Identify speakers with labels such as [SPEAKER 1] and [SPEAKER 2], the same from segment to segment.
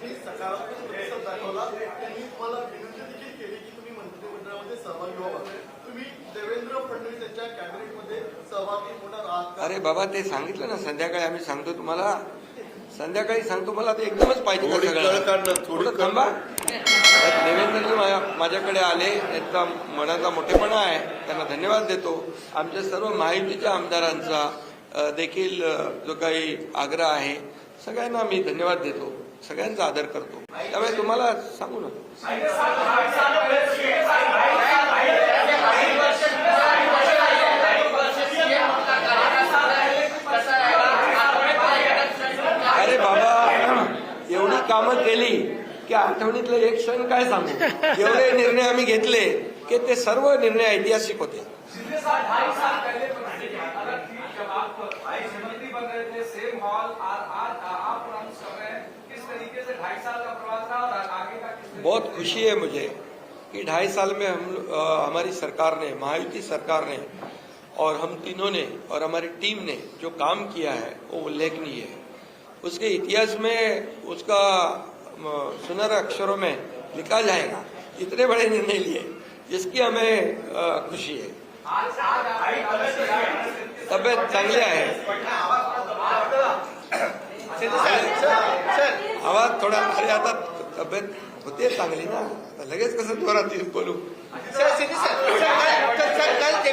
[SPEAKER 1] तुम्ही सकारात्मक प्रतिसाद दाखवला. त्यांनी मला विनंती देखील केली की तुम्ही मंत्रिमंडळामध्ये सहभागी व्हावा. तुम्ही देवेंद्र फडणवीस यांच्या कॅबिनेटमध्ये सहभागी होणार आहात?
[SPEAKER 2] अरे बाबा ते सांगितलं ना संध्याकाळी आम्ही सांगतो तुम्हाला. संध्याकाळी सांगतो मला ते एकदमच पाहिजे का
[SPEAKER 3] थोडी
[SPEAKER 2] थांबा. देवेंद्रजी माझ्या- माझ्याकडे आले त्यांचा मनाचा मोठेपणा आहे त्यांना धन्यवाद देतो. आमच्या सर्व महायुतीच्या आमदारांचा देखील जो काही आग्रह आहे सगळ्यांना मी धन्यवाद देतो. सगळ्यांचा आदर करतो त्यामुळे तुम्हाला सांगू ना अरे बाबा एवढी कामं केली की आठवणीतले एक क्षण काय सांगू एवढे निर्णय आम्ही घेतले की ते सर्व निर्णय ऐतिहासिक होते
[SPEAKER 4] सेम हॉल आज आप हैं तरीके से ढाई साल का प्रवास रहा और आगे का
[SPEAKER 2] बहुत खुशी है मुझे कि ढाई साल में हम अ, हमारी सरकार ने महायुति सरकार ने और हम तीनों ने और हमारी टीम ने जो काम किया है वो उल्लेखनीय है उसके इतिहास में उसका अ, सुनहरे अक्षरों में लिखा जाएगा इतने बड़े निर्णय लिए जिसकी हमें अ, खुशी है तबियत चांगली आहे आवाज़ थोडा अरे आता तब्येत होते चांगली ना। आता लगेच कसं जोरात येऊन बोलू।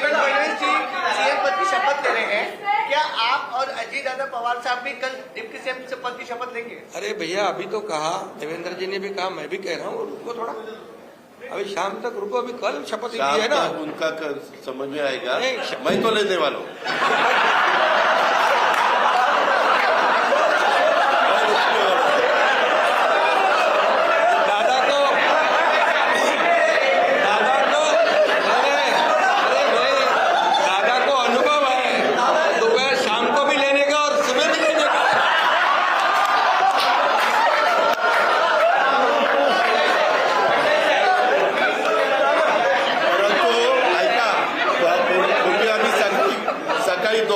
[SPEAKER 5] सीएम पद की शपथ ले रहे हैं। क्या आप और अजीत दादा पवार साहब भी कल डिप्टी सीएम से पद की शपथ लेंगे?
[SPEAKER 2] अरे भैया अभी तो कहा देवेंद्र जी ने भी कहा मैं भी कह रहा हूँ रुको थोड़ा। अभी शाम तक रुको अभी कल शपथ ली है ना।
[SPEAKER 3] उनका क- समझ में आएगा। मैं तो लेने वाला हूँ।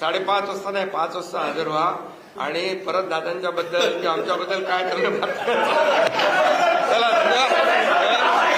[SPEAKER 2] साडेपाच वाजता नाही पाच वाजता हजर व्हा. आणि परत दादांच्या बद्दल म्हणजे आमच्याबद्दल काय करणं चला धन्यवाद